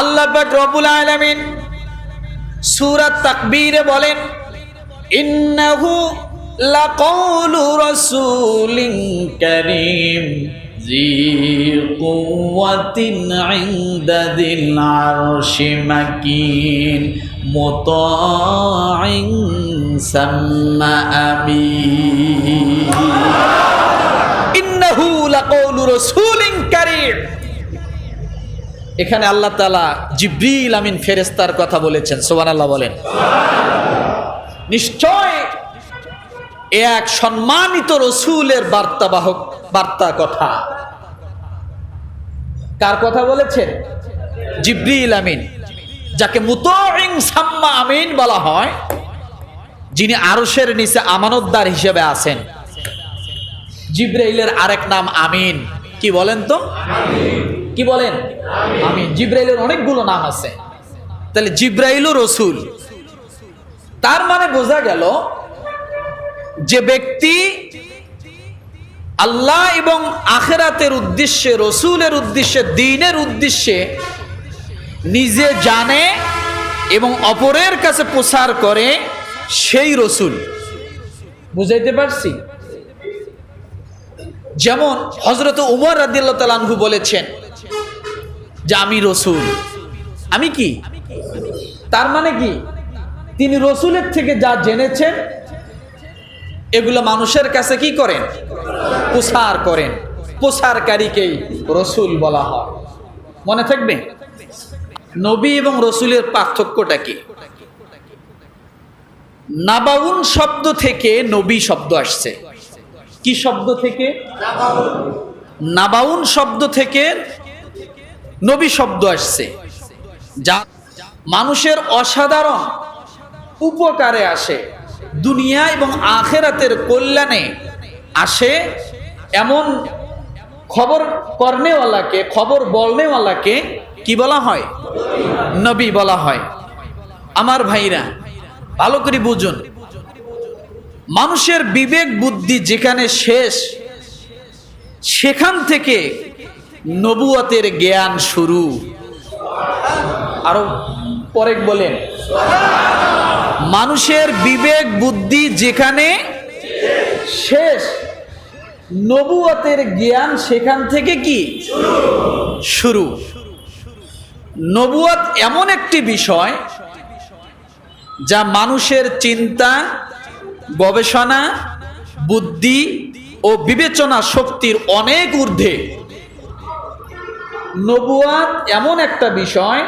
আল্লাহ পাক রব্বুল আলামিন সূরা তাকবীরে বলেন, ইন্নাহু লাকাউলু রাসূলিন কারীম জি কুওয়াতিন ইনদা দিল আরশি মাকিন, মুতাইন সাম্মা আমিন। ইন্নাহু লাকাউলু রাসূলিন কারীম। এখানে আল্লাহ তালা জিব্রিল আমিন ফেরেস্তার কথা বলেছেন সোহান আল্লাহ বলেন। নিশ্চয় এ এক সম্মানিত রসুলের বার্তাবাহক বার্তা কথা। কার কথা বলেছেন? জিব্রিল আমিন। যাকে মুতইং সাম্মা আমিন বলা হয়, যিনি আরসের নিচে আমানতদার হিসেবে আছেন। জিব্রাইলের আরেক নাম আমিন। কি বলেন তো? কি বলেন? আমি জিব্রাইলের অনেকগুলো নাম আছে। তাহলে জিব্রাইলও রসুল। তার মানে বোঝা গেল যে ব্যক্তি আল্লাহ এবং আখেরাতের উদ্দেশ্যে, রসুলের উদ্দেশ্যে, দিনের উদ্দেশ্যে নিজে জানে এবং অপরের কাছে প্রচার করে সেই রসুল। বুঝাইতে পারছি? যেমন হজরত উমর রাদিল্লাহ তালানহু বলেছেন যে আমি রসুল। আমি কি? তার মানে কি? তিনি রসুলের থেকে যা জেনেছেন, এগুলো মানুষের কাছে কি করেন? প্রসার করেন। প্রসারকারীকেই রসুল বলা হয়। মনে থাকবে? নবী এবং রসুলের পার্থক্যটা কি? নাবাউন শব্দ থেকে নবী শব্দ আসছে। কি শব্দ থেকে? নাবাউন। শব্দ থেকে নবী শব্দ আসছে, যা মানুষের অসাধারণ উপকারে আসে, দুনিয়া এবং আখেরাতের কল্যাণে আসে। এমন খবর করনেওয়ালাকে খবর বলনেওয়ালাকে কি বলা হয়? নবী বলা হয়। আমার ভাইরা, ভালো করে বুঝুন। মানুষের বিবেক বুদ্ধি যেখানে শেষ, সেখান থেকে নবুয়াতের জ্ঞান শুরু। আরও পরে বলেন। মানুষের বিবেক, বুদ্ধি যেখানে শেষ। নবুয়াতের জ্ঞান সেখান থেকে কি? শুরু। নবুয়াত এমন একটি বিষয় যা মানুষের চিন্তা, গবেষণা, বুদ্ধি ও বিবেচনা শক্তির অনেক ঊর্ধ্বে। নবুয়াত এমন একটা বিষয়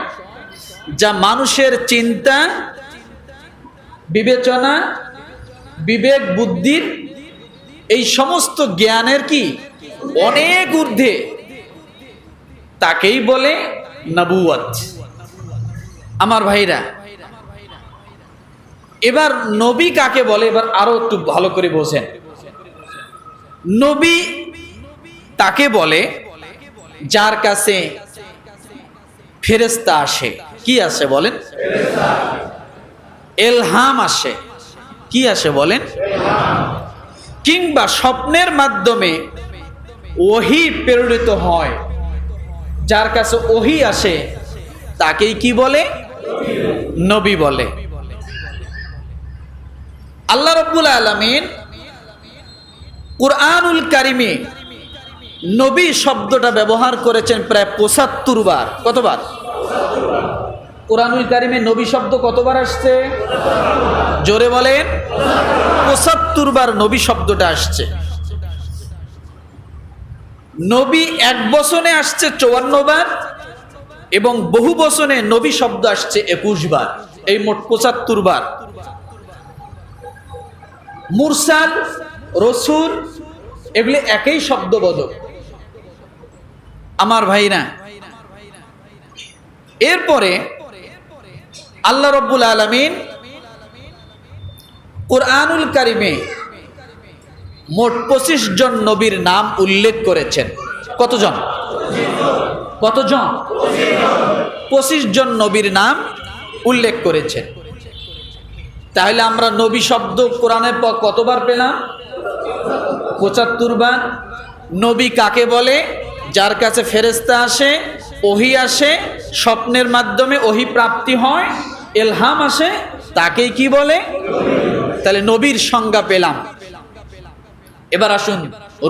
যা মানুষের চিন্তা, বিবেচনা, বিবেক, বুদ্ধির এই সমস্ত জ্ঞানের কি? অনেক ঊর্ধ্বে। তাকেই বলে নবুয়াত। আমার ভাইরা, এবার নবী কাকে বলে? এবার আরও একটু ভালো করে বোঝেন। নবী তাকে বলে যার কাছে ফেরেস্তা আসে। কি আসে বলেন? এলহাম আসে। কি আসে বলেন? কিংবা স্বপ্নের মাধ্যমে ওহি প্রেরিত হয়। যার কাছে ওহি আসে, তাকেই কি বলে? নবী বলে। আল্লাহ রব্বুল আলমিন কুরআনুল কারিমে নবী শব্দটা ব্যবহার করেছেন প্রায় পঁচাত্তর বার। কতবার? কোরআনুল কারিমে নবী শব্দ কতবার আসছে? জোরে বলেন। পঁচাত্তর বার নবী শব্দটা আসছে। নবী এক বসনে আসছে চৌয়ান্ন বার এবং বহু বসনে নবী শব্দ আসছে একুশ বার। এই মোট পঁচাত্তর বার। মুরসাল, রসুল, এগুলি একই শব্দবোধক। আমার ভাইরা এরপরে আল্লাহ রব্বুল আলমিন কোরআনুল কারিমে মোট পঁচিশ জন নবীর নাম উল্লেখ করেছেন। কতজন? কতজন? পঁচিশ জন নবীর নাম উল্লেখ করেছেন। তাহলে আমরা নবী শব্দ কোরআনের পর কতবার পেলাম? পঁচাত্তর বার। নবী কাকে বলে? যার কাছে ফেরেস্তা আসে, ওহি আসে, স্বপ্নের মাধ্যমে ওহি প্রাপ্তি হয়, এলহাম আসে, তাকেই কি বলে? তাহলে নবীর সংজ্ঞা পেলাম। এবার আসুন,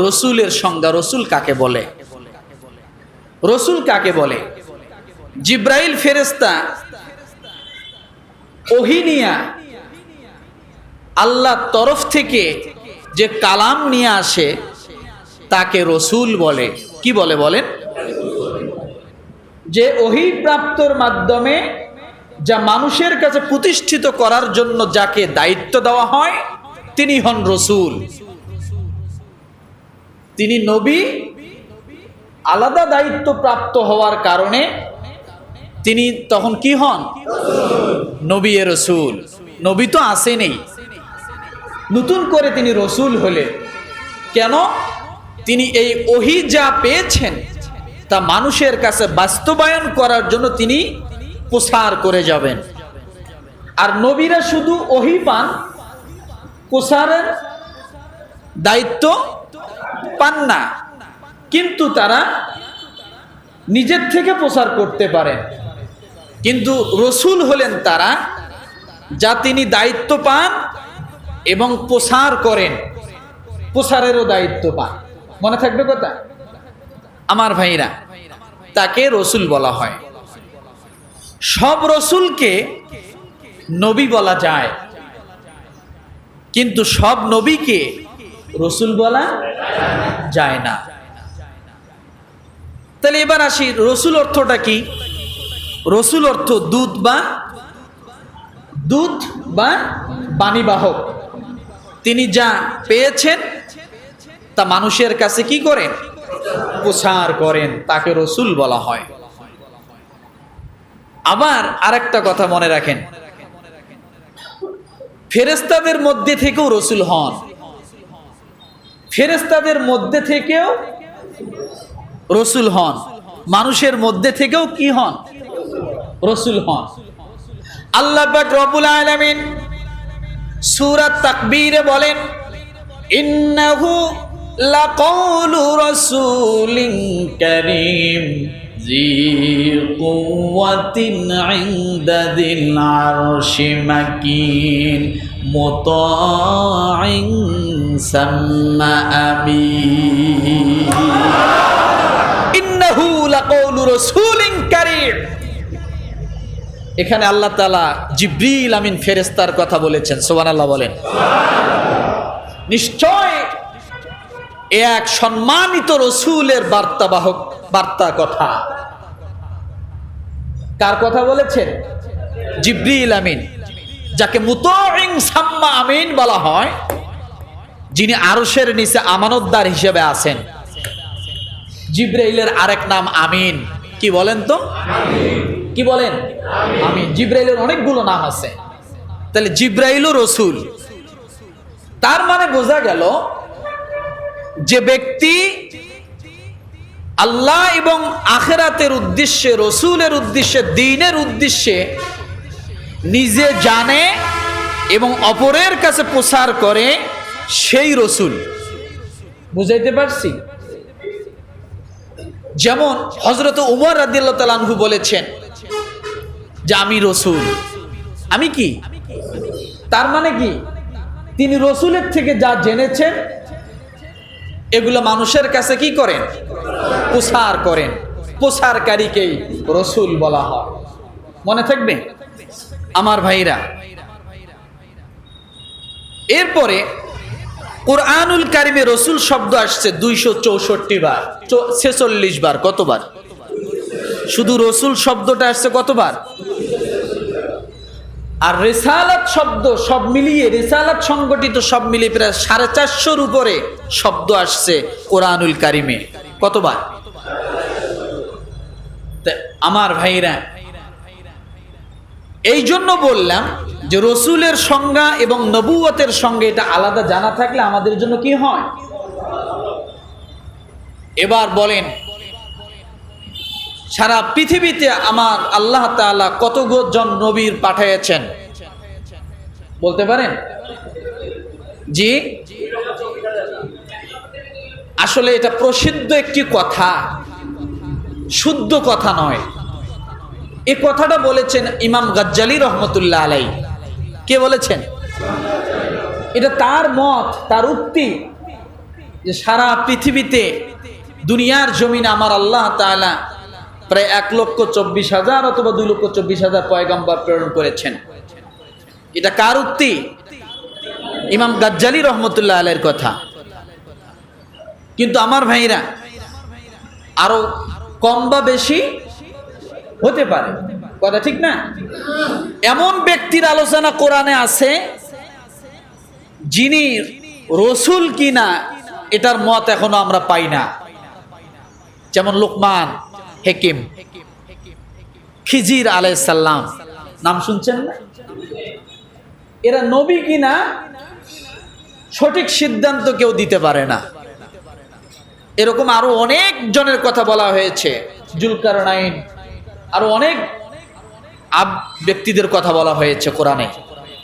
রসুলের সংজ্ঞা রসুল কাকে বলে? রসুল কাকে বলে? জিব্রাইল ফেরেস্তা ওহিনিয়া আল্লাহ তরফ থেকে যে কালাম নিয়ে আসে, তাকে রসুল বলে। কি বলে বলেন? যে ওহি প্রাপ্তর মাধ্যমে যা মানুষের কাছে প্রতিষ্ঠিত করার জন্য যাকে দায়িত্ব দেওয়া হয়, তিনি হন রসুল। তিনি নবী, আলাদা দায়িত্ব প্রাপ্ত হওয়ার কারণে তিনি তখন কি হন? নবী এ রসুল। নবী তো আসেনি। নতুন করে তিনি রসুল হলে কেন? তিনি এই ওহি যা পেয়েছেন তা মানুষের কাছে বাস্তবায়ন করার জন্য তিনি প্রসার করে যাবেন। আর নবীরা শুধু ওহি পান প্রসারের দায়িত্ব পান না, কিন্তু তারা নিজের থেকে প্রসার করতে পারেন কিন্তু রসুল হলেন তারা, যা তিনি দায়িত্ব পান এবং প্রসার করেন প্রসারেরও দায়িত্ব পান। মনে থাকবে কথা? আমার ভাইরা, তাকে রসুল বলা হয়। সব রসুলকে নবী বলা যায়। কিন্তু সব নবীকে রসুল বলা যায় না। তাহলে এবার আসি, রসুল অর্থটা কি? রসুল অর্থ দুধ বা দুধ বা বাণীবাহক তিনি যা পেয়েছেন তা মানুষের কাছে কি করেন? প্রসার করেন, তাকে রসুল বলা হয়। আবার আরেকটা কথা মনে রাখেন। ফেরেস্তাদের মধ্যে থেকেও রসুল হন। ফেরেস্তাদের মধ্যে থেকেও রসুল হন। মানুষের মধ্যে থেকেও কি হন? রসুল হন। আল্লাহ পাক রব্বুল সুরাত সূরা তাকবীরে বলেন, ইন্নাহু লাকাউলু রাসূলিন কারীম, জি কুওয়াতিন ইনদা দিল আরশি মাকিন, মুতাইন সাম্মা আমিন। ইন্নাহু লাকাউলু রাসূলিন কারীম। এখানে আল্লাহ তালা জিব্রিল আমিন ফেরেস্তার কথা বলেছেন সোবান আল্লাহ বলেন। নিশ্চয় এক সম্মানিত রসুলের বার্তাবাহক বার্তা কথা। কার কথা বলেছেন? জিব্রিল আমিন। যাকে মুতইং সাম্মা আমিন বলা হয়, যিনি আরসের নিচে আমানতদার হিসেবে আছেন। জিব্রাইলের আরেক নাম আমিন। কি বলেন তো? কি বলেন? আমিন। জিব্রাইলের অনেকগুলো নাম আছে। তাহলে জিব্রাইলও রসুল। তার মানে বোঝা গেল যে ব্যক্তি আল্লাহ এবং আখেরাতের উদ্দেশ্যে, রসুলের উদ্দেশ্যে, দিনের উদ্দেশ্যে নিজে জানে এবং অপরের কাছে প্রসার করে সেই রসুল। বুঝাইতে পারছি? যেমন হজরত উমর রাদিল্লাহ তালানহু বলেছেন যে, আমি রসুল। আমি কি? তার মানে কি? তিনি রসুলের থেকে যা জেনেছেন এগুলো মানুষের কাছে কি করেন? প্রসার করেন। প্রসারকারীকেই রসুল বলা হয়। মনে থাকবে? আমার ভাইরা, এরপরে কোরআনুল কারিমে রসুল শব্দ আসছে দুইশো চৌষট্টি বার ছেচল্লিশ বার, কতবার? শুধু রসুল শব্দটা আসছে কতবার? আর রেসালাত শব্দ সব মিলিয়ে, রেসালাত সংগঠিত সব মিলিয়ে প্রায় সাড়ে চারশোর উপরে শব্দ আসছে কোরআনুল কারিমে। কতবার? আমার ভাইরা এই জন্য বললাম যে রসুলের সংজ্ঞা এবং নবুয়তের সঙ্গে এটা আলাদা জানা থাকলে আমাদের জন্য কি হয়? এবার বলেন সারা পৃথিবীতে আমার আল্লাহ তাআলা কত জন নবীর পাঠিয়েছেন? বলতে পারেন? জি? আসলে এটা প্রসিদ্ধ একটি কথা। শুদ্ধ কথা নয়। এ কথাটা বলেছেন ইমাম গাজ্জালি রহমতুল্লাহ আলাই কে বলেছেন? এটা তার মত, তার উক্তি যে সারা পৃথিবীতে দুনিয়ার জমিন আমার আল্লাহ তাআলা প্রায় এক লক্ষ চব্বিশ হাজার অথবা দুই লক্ষ চব্বিশ হাজার পয়গাম্বার প্রেরণ করেছেন। এটা কার উক্তি? ইমাম গাজ্জালি রহমতুল্লাহ আলের কথা। কিন্তু আমার ভাইরা, আরও কম বা বেশি হতে পারে। কথা ঠিক না? এমন ব্যক্তির আলোচনা কোরআনে আছে, যিনি রসুল কিনা, এটার মত এখনও আমরা পাই না। যেমন লোকমান হেকিম। খিজির আলাইসাল্লাম নাম শুনছেন এরা নবী কিনা? সঠিক সিদ্ধান্ত কেউ দিতে পারে না। এরকম আরও অনেক জনের কথা বলা হয়েছে। জুলকার নাইন আরও অনেক আব ব্যক্তিদের কথা বলা হয়েছে কোরআনে।